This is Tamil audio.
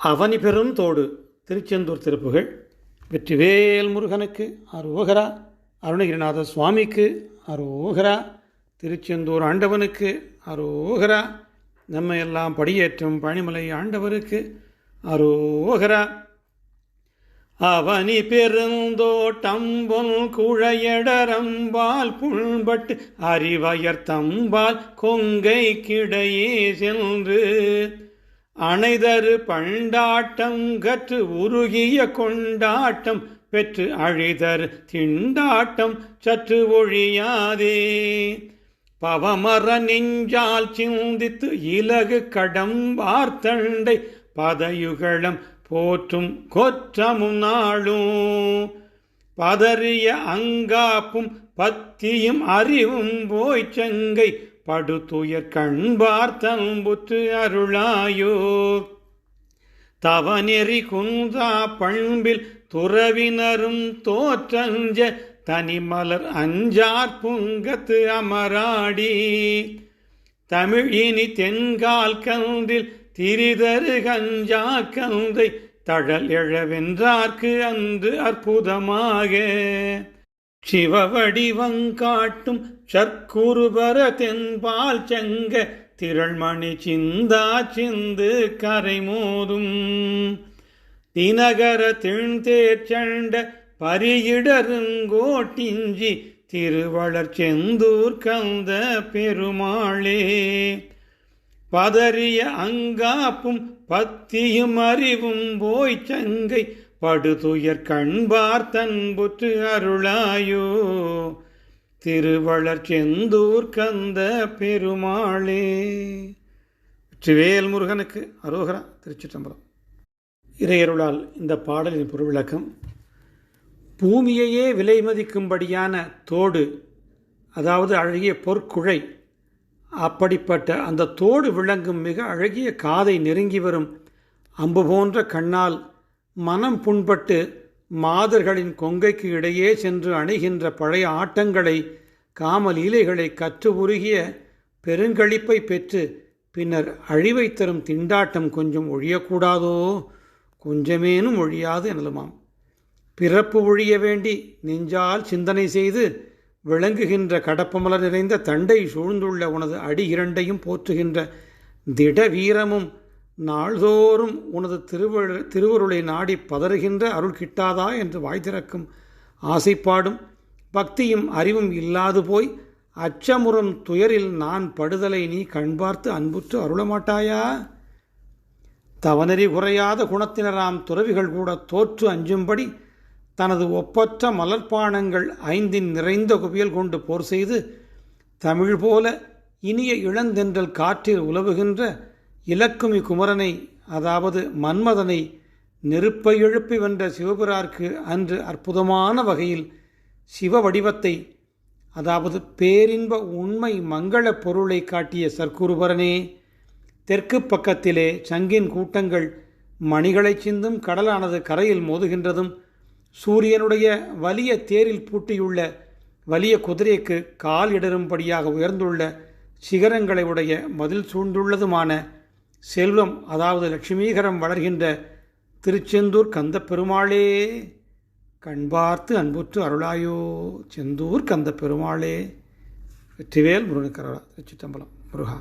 அவனி பெரும் தோடு. திருச்செந்தூர் திருப்புகள் வெற்றிவேல் முருகனுக்கு அரோகரா அருணகிரிநாத சுவாமிக்கு அரோகரா திருச்செந்தூர் ஆண்டவனுக்கு அரோகரா நம்மை எல்லாம் படியேற்றும் பழனிமலை ஆண்டவருக்கு அரோகரா அவனி பெருந்தோட்டம் பொன் குழையடரம்பால் புண்பட்டு அறிவயர் தம்பால் கொங்கை கிடையே சென்று அணைதரு பண்டாட்டம் கற்று உருகிய கொண்டாட்டம் பெற்று அழிதர் திண்டாட்டம் சற்று ஒழியாதே. பவமர நெஞ்சால் சிந்தித்து இலகு கடம் வார்த்தண்டை பதயுகளம் போற்றும் கொற்றமும் நாளும் பதறிய அங்காப்பும் பத்தியும் அறிவும் போய் படுத்துயர் படுதுயர் கண்பார் தம்புற்று அருளாயோ தவநெறி குன்றா பண்பில் துறவினரும் தோற்றஞ்ச தனிமலர் அஞ்சார் புங்கத்து அமராடி. தமிழினி தென்கால் கந்தில் திரிதரு கஞ்சா கந்தை தழல் எழவென்றார்க்கு அந்து அற்புதமாக. சிவவடிவங்காட்டும் சற்குருபர தென்பால் செங்க திரள்மணி சிந்தா சிந்து கரை மோதும். தினகர திழ்ந்தேர்ச்சண்ட பரியிடருங்கோட்டிஞ்சி திருவளர் செந்தூர் கந்த பெருமாளே. பதறிய அங்காப்பும் பத்தியும் அறிவும் போய் சங்கை படுதுயர் கண்பார் தன்புற்று அருளாயோ. திருவளர் செந்தூர் கந்த பெருமாளே. வெற்றிவேல் முருகனுக்கு அரோகரா திருச்சிற்றம்பலம். இறையருளால் இந்த பாடலின் பொருள்விளக்கம் பூமியையே விலை மதிக்கும்படியான தோடு அதாவது அழகிய பொற்குழை அப்படிப்பட்ட அந்த தோடு விளங்கும் மிக அழகிய காதை நெருங்கி வரும் அம்பு போன்ற கண்ணால் மனம் புண்பட்டு மாதர்களின் கொங்கைக்கு இடையே சென்று அணுகின்ற பழைய ஆட்டங்களை காமலீலைகளை கற்று உருகிய பெருங்களிப்பை பெற்று பின்னர் அழிவை தரும் திண்டாட்டம் கொஞ்சம் ஒழியக்கூடாதோ? கொஞ்சமேனும் ஒழியாது எனலுமாம். பிறப்பு ஒழிய வேண்டி நெஞ்சால் சிந்தனை செய்து விளங்குகின்ற கடப்பமலர் நிறைந்த தண்டை சூழ்ந்துள்ள உனது அடி இரண்டையும் போற்றுகின்ற திட வீரமும் நாள்தோறும் உனது திருவரு திருவருளை நாடி பதறுகின்ற அருள் கிட்டாதா என்று வாய் திறக்கும் ஆசைப்பாடும் பக்தியும் அறிவும் இல்லாது போய் அச்சமுறும் துயரில் நான் படுதலை நீ கண்பார்த்து அன்புற்று அருளமாட்டாயா? தவநெறி குறையாத குணத்தினராம் துறவிகள் கூட தோற்று அஞ்சும்படி தனது ஒப்பற்ற மலர்பானங்கள் ஐந்தின் நிறைந்த குவியல் கொண்டு போர் செய்து தமிழ் போல இனிய இளந்தென்றல் காற்றில் உலவுகின்ற இலக்குமி குமரனை அதாவது மன்மதனை நெருப்பை எழுப்பி வென்ற சிவபிரார்க்கு அன்று அற்புதமான வகையில் சிவ வடிவத்தை அதாவது பேரின்ப உண்மை மங்கள பொருளை காட்டிய சர்க்குருபரனே தெற்கு பக்கத்திலே சங்கின் கூட்டங்கள் மணிகளை சிந்தும் கடலானது கரையில் மோதுகின்றதும் சூரியனுடைய வலிய தேரில் பூட்டியுள்ள வலிய குதிரைக்கு கால் இடரும்படியாக உயர்ந்துள்ள சிகரங்களை உடைய மதில் சூழ்ந்துள்ளதுமான செல்வம் அதாவது லட்சுமீகரம் வளர்கின்ற திருச்செந்தூர் கந்த பெருமாளே கண்பார்த்து அன்புற்று அருளாயோ செந்தூர் கந்த பெருமாளே வெற்றிவேல் முருகனுக்கரா திருச்சிட்டம்பலம் முருகா.